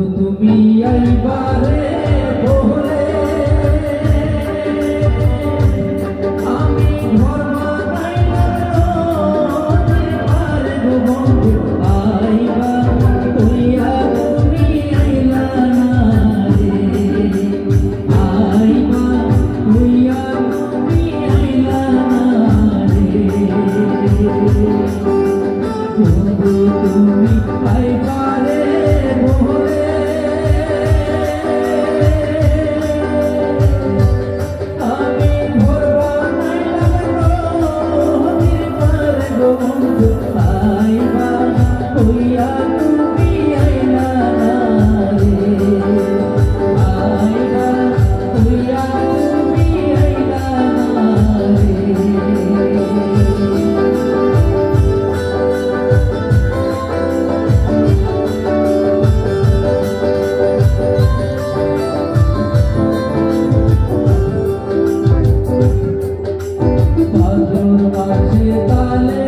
বন্ধু, তুমি আইবারে বহরে আমি ঘর বন্ধু, আইবা তুইয়া তুমি আইলা না রে। আইবা তুইয়া তুমি আইলা না রে। বন্ধু, তুমি Tala, Tala, Tala, Tala, Tala,